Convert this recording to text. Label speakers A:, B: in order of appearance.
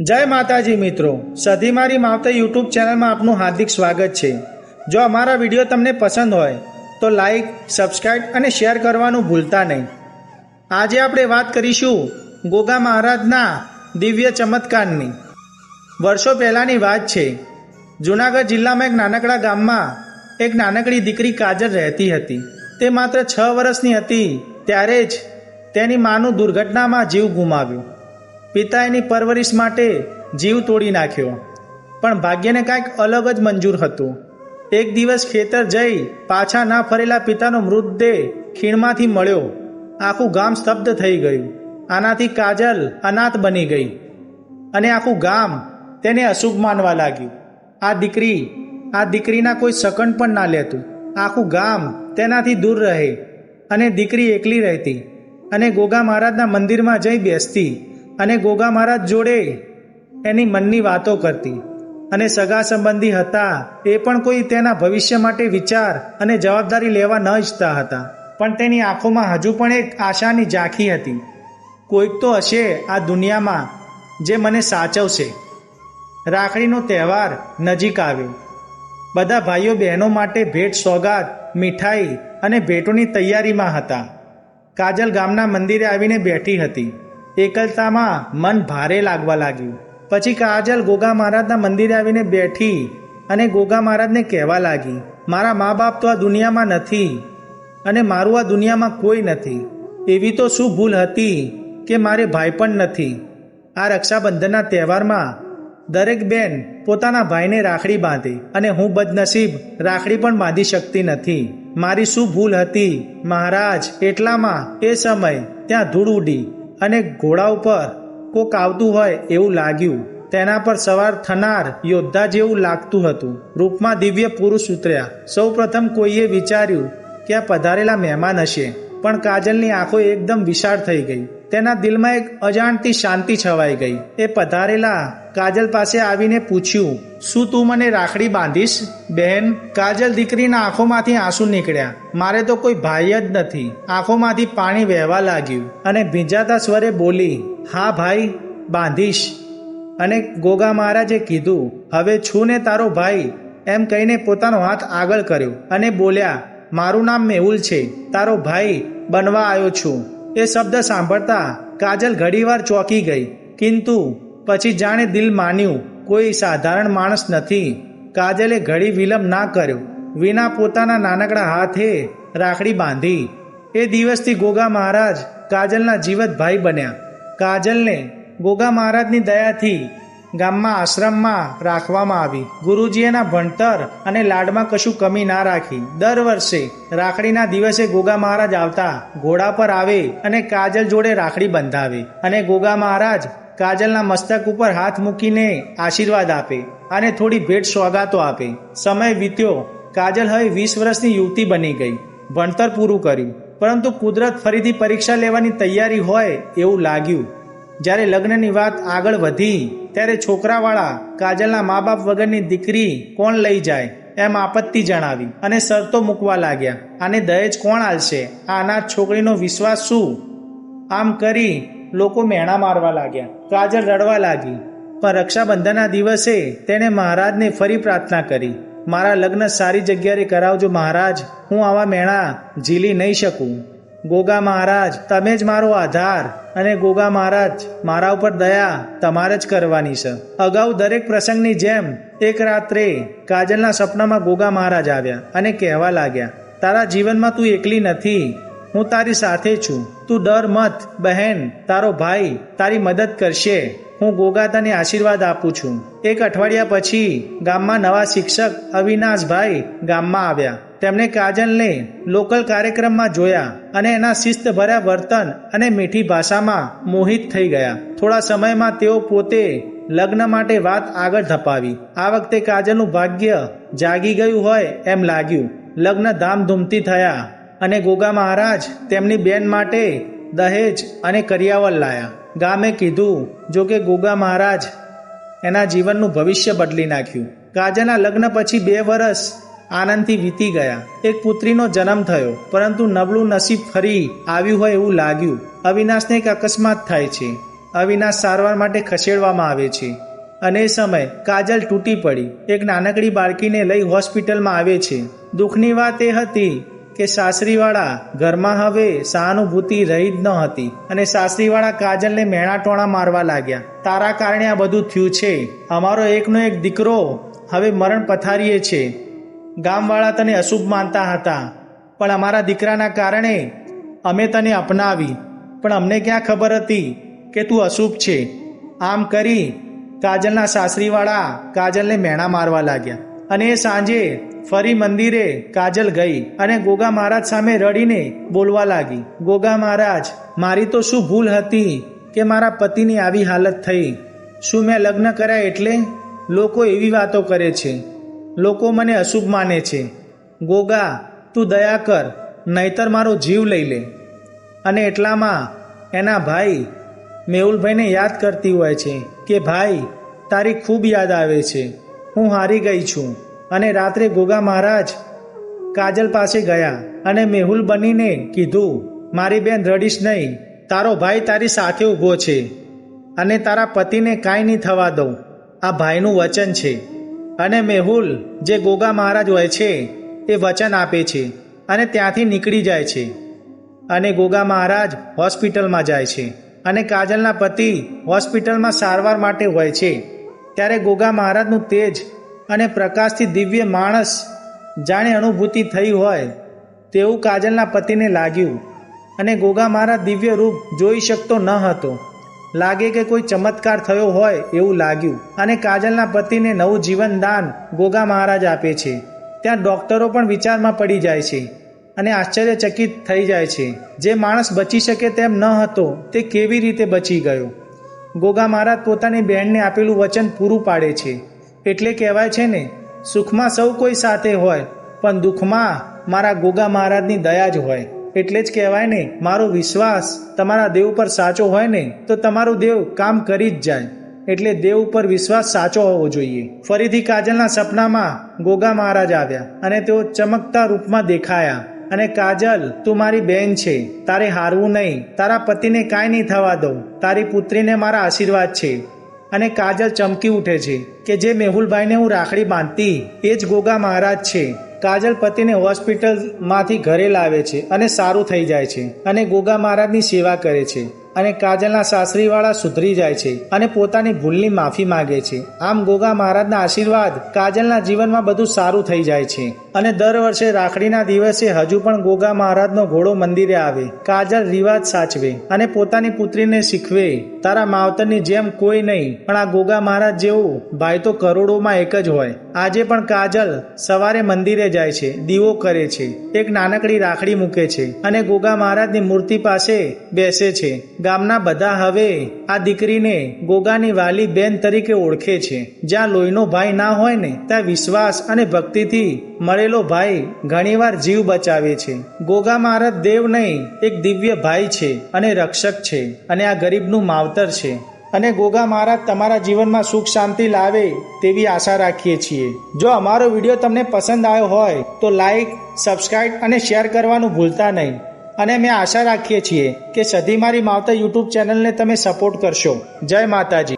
A: જય માતાજી મિત્રો. સધી મારી માવતર યુટ્યુબ ચેનલમાં આપનું હાર્દિક સ્વાગત છે. જો અમારા વીડિયો તમને પસંદ હોય, તો લાઈક સબસ્ક્રાઈબ અને શેર કરવાનું ભૂલતા નહીં. આજે આપણે વાત કરીશું ગોગા મહારાજના દિવ્ય ચમત્કારની. વર્ષો પહેલાંની વાત છે. જૂનાગઢ જિલ્લામાં એક નાનકડા ગામમાં એક નાનકડી દીકરી કાજલ રહેતી હતી. તે માત્ર છ વર્ષની હતી, ત્યારે જ તેની માનું દુર્ઘટનામાં જીવ ગુમાવ્યો. પિતા એની પરવરિશ માટે જીવ તોડી નાખ્યો. પણ ભાગ્યને કાંઈક અલગ જ મંજૂર હતું. એક દિવસ ખેતર જઈ પાછા ના ફરેલા પિતાનો મૃતદેહ ખીણમાંથી મળ્યો. આખું ગામ સ્તબ્ધ થઈ ગયું. આનાથી કાજલ અનાથ બની ગઈ અને આખું ગામ તેને અશુભ માનવા લાગ્યું. આ દીકરી, આ દીકરીના કોઈ સકંડ પણ ના લેતું. આખું ગામ તેનાથી દૂર રહે અને દીકરી એકલી રહેતી અને ગોગા મહારાજના મંદિરમાં જઈ બેસતી. અને ગોગા મહારાજ જોડે એની મનની વાતો કરતી. અને સગા સંબંધી હતા, એ પણ કોઈ તેના ભવિષ્ય માટે વિચાર અને જવાબદારી લેવા ન ઈચ્છતા હતા. પણ તેની આંખોમાં હજુ પણ એક આશાની ઝાંખી હતી. કોઈક તો હશે આ દુનિયામાં જે મને સાચવશે. રાખડીનો તહેવાર નજીક આવ્યો બધા ભાઈઓ બહેનો માટે ભેટ સોગાદ, મીઠાઈ અને ભેટોની તૈયારીમાં હતા. કાજલ ગામના મંદિરે આવીને બેઠી હતી. એકલતામાં મન ભારે લાગવા લાગ્યું. પછી કાજલ ગોગા મહારાજના મંદિરે આવીને બેઠી અને ગોગા મહારાજને કહેવા લાગી, મારા મા બાપ તો આ દુનિયામાં નથી અને મારું આ દુનિયામાં કોઈ નથી. એવી તો શું ભૂલ હતી કે મારે ભાઈ પણ નથી. આ રક્ષાબંધનના તહેવારમાં દરેક બેન પોતાના ભાઈને રાખડી બાંધે અને હું બદનસીબ રાખડી પણ બાંધી શકતી નથી. મારી શું ભૂલ હતી? મહારાજ, એટલામાં એ સમય ત્યાં ધૂળ ઉડી. અને ઘોડા ઉપર કોક આવતું હોય એવું લાગ્યું. તેના પર સવાર થનાર યોદ્ધા જેવું લાગતું હતું. રૂપમાં દિવ્ય પુરુષ ઉતર્યા. સૌ પ્રથમ કોઈએ વિચાર્યું કે આ પધારેલા મહેમાન હશે. પણ કાજલની આંખો એકદમ વિશાળ થઈ ગઈ. તેના દિલમાં એક અજાણતી શાંતિ છવાઈ ગઈ. એ પધારેલા, કાજલ પાસે આવીને પૂછ્યું, શું તું મને રાખડી બાંધીશ? બહેન, કાજલ દીકરીના આંખોમાંથી આંસુ નીકળ્યા. મારે તો કોઈ ભાઈ જ નથી. આંખોમાંથી પાણી વહેવા લાગ્યું અને ભીંજાતા સ્વરે બોલી, હા ભાઈ, બાંધીશ. અને ગોગા મહારાજે કીધું, હવે છું ને તારો ભાઈ. એમ કહીને પોતાનો હાથ આગળ કર્યો અને બોલ્યા મારું નામ મેહુલ છે. તારો ભાઈ બનવા આવ્યો છું. એ શબ્દ સાંભળતા કાજલ ઘડીવાર ચોંકી ગઈ. કિંતુ, પછી જાણે દિલ માન્યું, કોઈ સાધારણ માણસ નથી. કાજલે ઘડી વિલંબ ના કર્યો. વિના પોતાના નાનકડા હાથે રાખડી બાંધી. એ દિવસથી ગોગા મહારાજ કાજલના જીવત ભાઈ બન્યા. કાજલને ગોગા મહારાજની દયાથી ગામમાં, આશ્રમમાં રાખવામાં આવી. ગુરુજીએના ભણતર અને લાડમાં કશું કમી ના રાખી. દર વર્ષે રાખડીના દિવસે ગોગા મહારાજ આવતા, ઘોડા પર આવે અને કાજલ જોડે રાખડી બંધાવે અને ગોગા મહારાજ કાજલના મસ્તક ઉપર હાથ મૂકીને આશીર્વાદ આપે અને થોડી ભેટ સોગાતો આપે. સમય વીત્યો. કાજલ હવે વીસ વર્ષની યુવતી બની ગઈ. ભણતર પૂરું કર્યું. પરંતુ કુદરત ફરીથી પરીક્ષા લેવાની તૈયારી હોય એવું લાગ્યું. જ્યારે લગ્નની વાત આગળ વધી, ત્યારે છોકરાવાળા કાજલના મા બાપ વગરની દીકરી કોણ લઈ જાય એમ આપત્તિ જણાવી અને શરતો મૂકવા લાગ્યા. આને દહેજ કોણ આલશે? આ અનાથ છોકરીનો વિશ્વાસ શું? આમ કરી લોકો મેણા મારવા લાગ્યા. કાજલ રડવા લાગી. પણ રક્ષાબંધનના દિવસે તેણે મહારાજને ફરી પ્રાર્થના કરી. મારા લગ્ન સારી જગ્યાએ કરાવજો મહારાજ. હું આવા મેણા ઝીલી નહીં શકું. ગોગા મહારાજ, તમે જ મારો આધાર અને ગોગા મહારાજ, મારા ઉપર દયા તમારે જ કરવાની છે. અગાઉ દરેક પ્રસંગની જેમ એક રાત્રે કાજલના સપનામાં ગોગા મહારાજ આવ્યા અને કહેવા લાગ્યા, તારા જીવનમાં તું એકલી નથી, હું તારી સાથે છું. તું ડર મત, બહેન, તારો ભાઈ તારી મદદ કરશે. હું ગોગા તને આશીર્વાદ આપું છું. એક અઠવાડિયા પછી ગામમાં નવા શિક્ષક અવિનાશભાઈ ગામમાં આવ્યા. તેમણે કાજલને લોકલ કાર્યક્રમમાં જોયા અને એના શિસ્તભર્યા વર્તન અને મીઠી ભાષામાં મોહિત થઈ ગયા. થોડા સમયમાં તેઓ પોતે લગ્ન માટે વાત આગળ ધપાવી. આ વખતે કાજલનું ભાગ્ય જાગી ગયું હોય એમ લાગ્યું. લગ્ન ધામધૂમથી થયા અને ગોગા મહારાજ તેમની બેન માટે દહેજ અને કરિયાવર લાયા. ગામે કીધું, જો કે ગોગા મહારાજ એના જીવનનું ભવિષ્ય બદલી નાખ્યું. કાજલના લગ્ન પછી બે વર્ષ આનંદથી વીતી ગયા. એક પુત્રીનો જન્મ થયો, પરંતુ નબળું નસીબ ફરી આવ્યું હોય એવું લાગ્યું. અવિનાશને એક અકસ્માત થાય છે. અવિનાશ સારવાર માટે ખસેડવામાં આવે છે. અને એ સમય કાજલ તૂટી પડી. એક નાનકડી બાળકીને લઈ હોસ્પિટલમાં આવે છે. દુઃખની વાત એ હતી કે સાસરીવાળા ઘરમાં હવે સહાનુભૂતિ રહી જ ન હતી અને સાસરીવાળા કાજલને મેણાટોણા મારવા લાગ્યા. તારા કારણે આ બધું થયું છે. અમારો એકનો એક દીકરો હવે મરણ પથારીએ છે. ગામવાળા તને અશુભ માનતા હતા. પણ અમારા દીકરાના કારણે અમે તને અપનાવી. પણ અમને ક્યાં ખબર હતી કે તું અશુભ છે? આમ કરી કાજલના સાસરીવાળા કાજલને મેણા મારવા લાગ્યા. અને એ સાંજે ફરી મંદિરે કાજલ ગઈ અને ગોગા મહારાજ સામે રડીને બોલવા લાગી. ગોગા મહારાજ, મારી તો શું ભૂલ હતી કે મારા પતિની આવી હાલત થઈ? શું મેં લગ્ન કર્યા એટલે? લોકો એવી વાતો કરે છે. લોકો મને અશુભ માને છે. ગોગા, તું દયા કર, નહીતર મારો જીવ લઈ લે. અને એટલામાં એના ભાઈ મેહુલભાઈને યાદ કરતી હોય છે કે, ભાઈ, તારી ખૂબ યાદ આવે છે. હું હારી ગઈ છું. અને રાત્રે ગોગા મહારાજ કાજલ પાસે ગયા અને મેહુલ બનીને કીધું, મારી બેન રડીશ નહીં. તારો ભાઈ તારી સાથે ઊભો છે અને તારા પતિને કાંઈ નહીં થવા દઉં. આ ભાઈનું વચન છે. અને મેહુલ, જે ગોગા મહારાજ હોય છે એ વચન આપે છે અને ત્યાંથી નીકળી જાય છે. અને ગોગા મહારાજ હોસ્પિટલમાં જાય છે અને કાજલના પતિ હોસ્પિટલમાં સારવાર માટે હોય છે. ત્યારે ગોગા મહારાજનું તેજ અને પ્રકાશથી દિવ્ય માણસ જાણે અનુભૂતિ થઈ હોય તેવું કાજલના પતિને લાગ્યું. અને ગોગા મહારાજ દિવ્ય રૂપ જોઈ શકતો ન હતો. લાગે કે કોઈ ચમત્કાર થયો હોય એવું લાગ્યું. અને કાજલના પતિને નવું જીવનદાન ગોગા મહારાજ આપે છે. ત્યાં ડૉક્ટરો પણ વિચારમાં પડી જાય છે અને આશ્ચર્યચકિત થઈ જાય છે. જે માણસ બચી શકે તેમ ન હતો, તે કેવી રીતે બચી ગયો? ગોગા મહારાજ પોતાની બહેનને આપેલું વચન પૂરું પાડે છે. એટલે કહેવાય છે ને, સુખમાં સૌ કોઈ સાથે હોય, પણ દુઃખમાં મારા ગોગા મહારાજની દયા જ હોય. એટલે જ કહેવાય ને, મારો વિશ્વાસ તમારા દેવ પર સાચો હોય ને, તો તમારું દેવ કામ કરી જ જાય. એટલે દેવ ઉપર વિશ્વાસ સાચો હોવો જોઈએ. ફરીથી કાજલના સપનામાં ગોગા મહારાજ આવ્યા અને તેઓ ચમકતા રૂપમાં દેખાયા અને કાજલ, તું મારી બેન છે, તારે હારવું નહીં, તારા પતિને કાંઈ નહીં થવા દઉં, તારી પુત્રીને મારા આશીર્વાદ છે. અને કાજલ ચમકી ઉઠે છે કે જે મેહુલભાઈને હું રાખડી બાંધતી, એ જ ગોગા મહારાજ છે. કાજલ પતિને હોસ્પિટલમાંથી ઘરે લાવે છે અને સારું થઈ જાય છે અને ગોગા મહારાજની સેવા કરે છે. અને કાજલના સાસરીવાળા સુધરી જાય છે અને પોતાની ભૂલની માફી માંગે છે. આમ ગોગા મહારાજના આશીર્વાદ કાજલના જીવનમાં બધું સારું થઈ જાય છે. અને દર વર્ષે રાખડીના દિવસે હજુ પણ ગોગા મહારાજનો ઘોડો મંદિરે આવે. કાજલ રિવાજ સાચવે અને પોતાની પુત્રીને શીખવે, તારા માવતરની જેમ કોઈ નહીં, પણ આ ગોગા મહારાજ જેવું ભાઈ તો કરોડોમાં એક જ હોય. આજે પણ કાજલ સવારે મંદિરે જાય છે, દીવો કરે છે, એક નાનકડી રાખડી મૂકે છે અને ગોગા મહારાજની મૂર્તિ પાસે બેસે છે. ગામના બધા હવે આ દીકરીને ગોગાની વાલી બેન તરીકે ઓળખે છે. જ્યાં લોહીનો ભાઈ ના હોય ને, ત્યાં વિશ્વાસ અને ભક્તિથી મળેલો ભાઈ ઘણીવાર જીવ બચાવે છે. ગોગા મહારાજ દેવ નહીં, એક દિવ્ય ભાઈ છે અને રક્ષક છે અને આ ગરીબનું માવતર છે. અને ગોગા મહારાજ તમારા જીવનમાં સુખ શાંતિ લાવે તેવી આશા રાખીએ છીએ. જો અમારો વીડિયો તમને પસંદ આવ્યો હોય, તો લાઈક સબસ્ક્રાઈબ અને શેર કરવાનું ભૂલતા નહીં. અને અમે આશા રાખીએ છીએ કે સધી મારી માવતર યુટ્યુબ ચેનલને તમે સપોર્ટ કરશો. જય માતાજી.